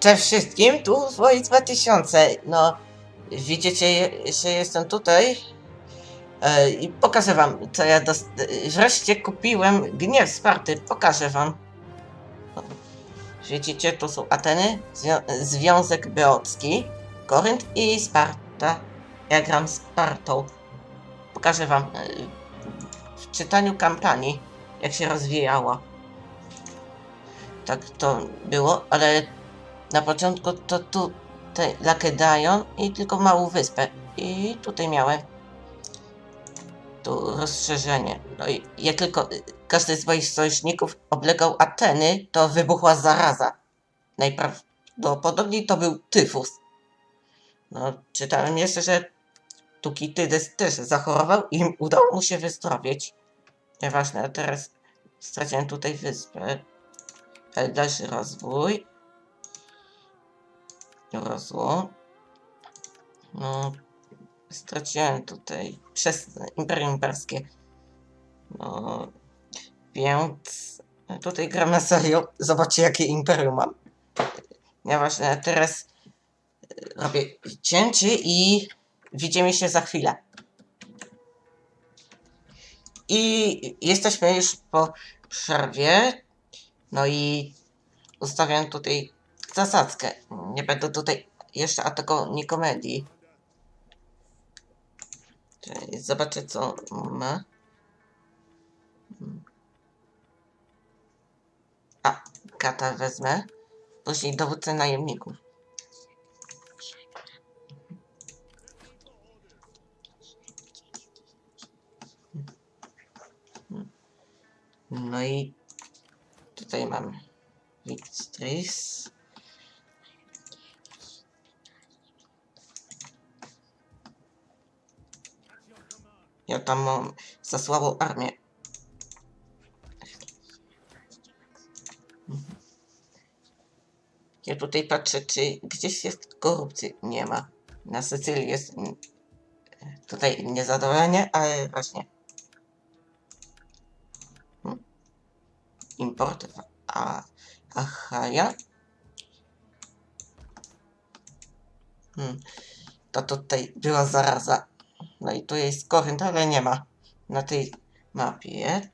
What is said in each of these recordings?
Cześć wszystkim, tu Swoich 2000. No, widzicie, że jestem tutaj e, i pokażę wam, co ja wreszcie kupiłem gniew Sparty. Pokażę wam. Widzicie, tu są Ateny, Zwią Związek Beocki, Korynt i Sparta. Ja gram Spartą. Pokażę wam e, w czytaniu kampanii, jak się rozwijała. Tak to było, ale na początku to tutaj Lakedajon i tylko małą wyspę. I tutaj miałem tu rozszerzenie. No i jak tylko każdy z moich sojuszników oblegał Ateny, to wybuchła zaraza. Najprawdopodobniej to był tyfus. No, czytałem jeszcze, że Tukitydes też zachorował i udało mu się wyzdrowieć. Nieważne, teraz straciłem tutaj wyspę. Ale dalszy rozwój. Rosło. No, straciłem tutaj przez Imperium Perskie. No, więc tutaj gram na serio. Zobaczcie, jakie Imperium mam. Nieważne, teraz robię cięcie i widzimy się za chwilę. I jesteśmy już po przerwie. No i ustawiam tutaj zasadzkę. Nie będę tutaj jeszcze atakował nie komedii. Czyli Zobaczę co ma. A, kata wezmę. Później dowódcę najemników. No i tutaj mam Victris. Ja tam mam za słabą armię. Ja tutaj patrzę, czy gdzieś jest korupcji. Nie ma. Na Sycylii jest tutaj niezadowolenie, ale właśnie. Hmm. Import w Achaja. Hmm. To tutaj była zaraza. No i tu jest Korynt, ale nie ma na tej mapie.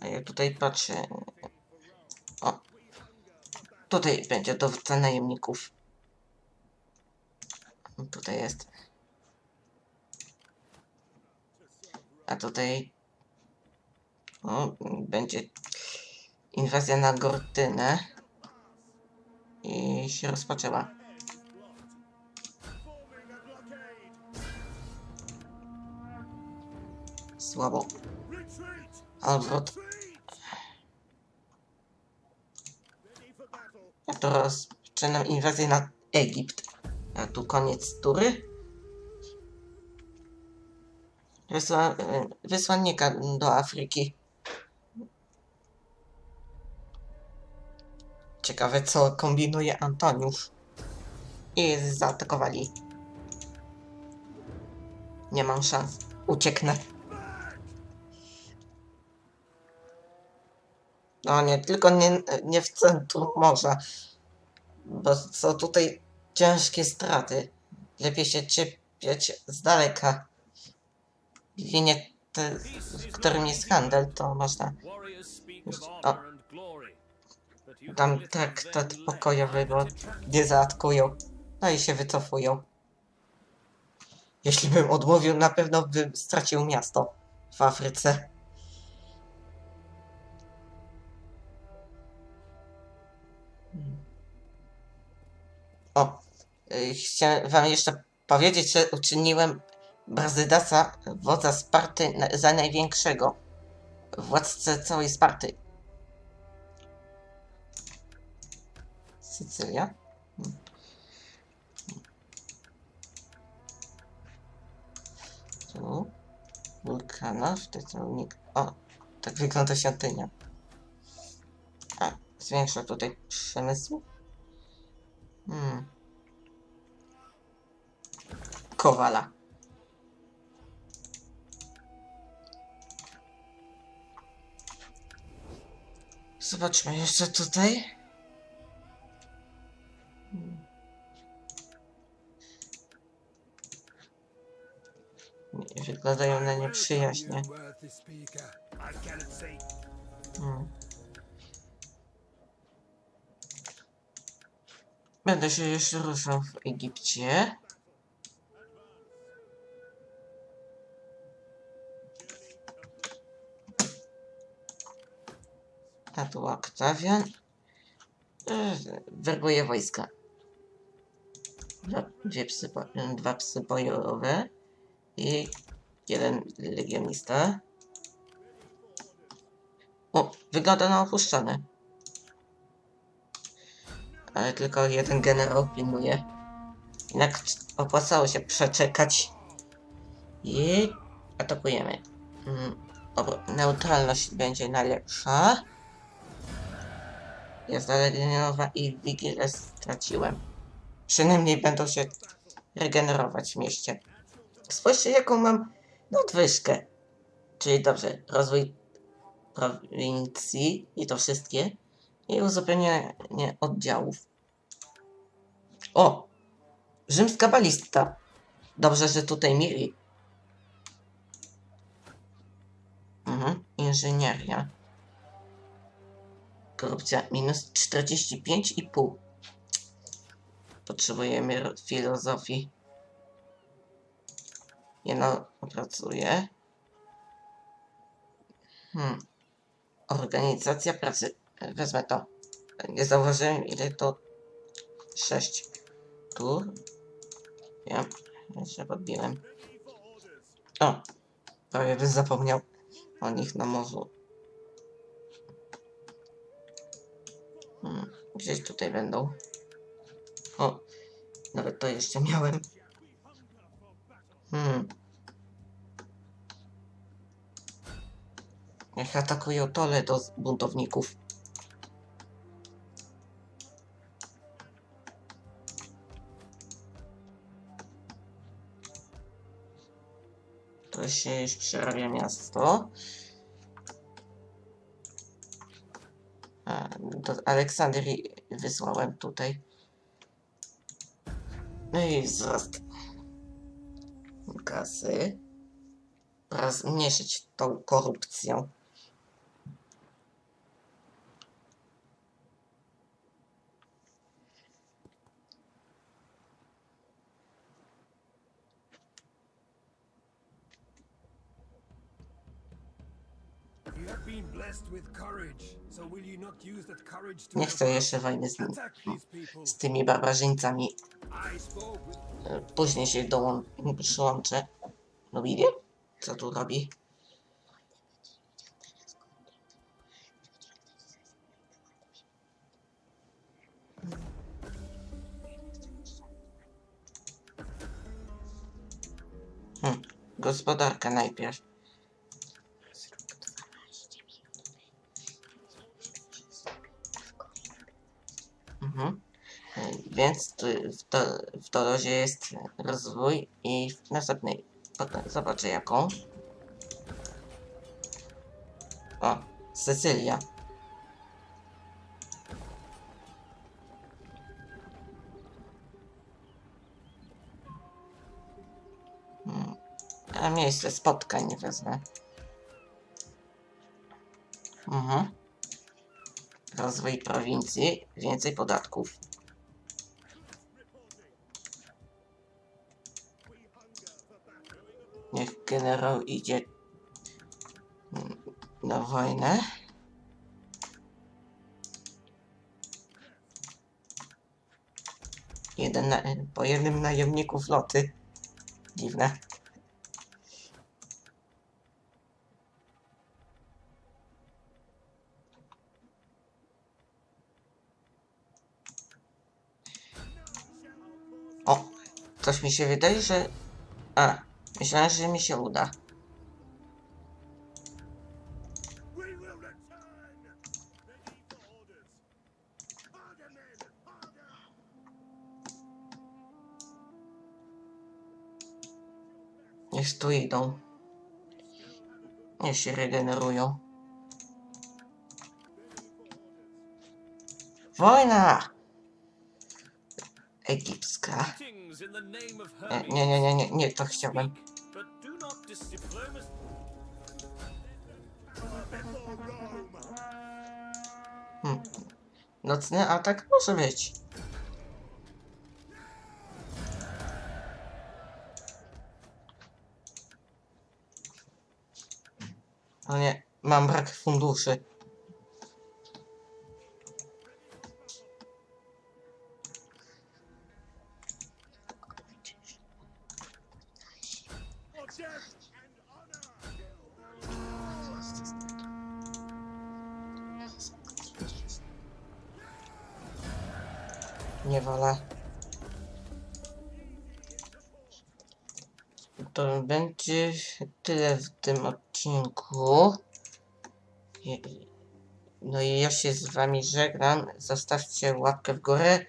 A ja tutaj patrzę. O. Tutaj będzie dowódca najemników. Tutaj jest. A tutaj o, będzie inwazja na Gortynę i się rozpoczęła. Słabo. Odwrót. Ja to rozpoczynam inwazję na Egipt. A tu koniec tury. Wysła, wysłannika do Afryki. Ciekawe, co kombinuje Antoniusz. I zaatakowali. Nie mam szans. Ucieknę. No nie, tylko nie, nie w centrum morza. Bo są tutaj ciężkie straty. Lepiej się czepiać z daleka. Linie, te, w którym jest handel, to można... O, tam traktat pokojowy, bo nie zaatkują. No i się wycofują. Jeśli bym odmówił, na pewno bym stracił miasto w Afryce. O, y, chciałem wam jeszcze powiedzieć, że uczyniłem Brazydasa, wodza Sparty, za największego. Władcę całej Sparty. Sycylia. Tu. Wulkanarz, tytułnik. O, tak wygląda świątynia. A, zwiększa tutaj przemysł. Hmm. Kowala. Zobaczmy jeszcze tutaj. Nie wyglądają na cannot say Hmm. Będę się jeszcze ruszał w Egipcie. A tu Oktawian. E, Werbuje wojska. Dwa, dwie psy, dwa psy bojowe i jeden legionista. O, wygląda na opuszczone. Ale tylko jeden generał pilnuje. Jednak opłacało się przeczekać. I atakujemy. Mm, neutralność będzie najlepsza. Jazda legionowa i wigilę straciłem. Przynajmniej będą się regenerować w mieście. Spójrzcie jaką mam nadwyżkę. Czyli dobrze, rozwój prowincji i to wszystkie i uzupełnienie oddziałów. O! Rzymska balista. Dobrze, że tutaj mieli. Mhm. Inżynieria. Korupcja minus 45,5. Potrzebujemy filozofii. Jedno opracuję. Hmm. Organizacja pracy. Wezmę to. Nie zauważyłem ile to. 6. Tu. Ja jeszcze podbiłem. O! Prawie bym zapomniał o nich na morzu. Hmm. Gdzieś tutaj będą. O! Nawet to jeszcze miałem. Hmm. Niech atakują tole do buntowników. To się już przerabia miasto. A, do Aleksandrii wysłałem tutaj. No i wzrost kasy. Oraz zmniejszyć tą korupcję. Nie chcę jeszcze wojny z, z tymi barbarzyńcami. E, Później się dołą przyłączę. No widzicie? Co tu robi? Hm, gospodarka najpierw. Więc tu, w, to, w jest rozwój i w następnej potem zobaczę jaką. O, Sycylia. Hmm. A miejsce spotkań wezmę. Mhm. Rozwój prowincji, więcej podatków. Niech generał idzie na wojnę. Jeden na, po jednym najemniku floty. Dziwne. O, coś mi się wydaje, że... A, myślałem, że mi się uda. Niech tu idą. Niech się regenerują. Wojna! Egipska. Nie, nie, nie, nie, nie, to diplomacy. Hmm. Nocny atak może być. O nie, mam brak funduszy. Nie wolę. To będzie tyle w tym odcinku. No i ja się z wami żegnam. Zostawcie łapkę w górę,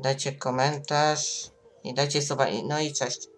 dajcie komentarz i dajcie i- No i cześć.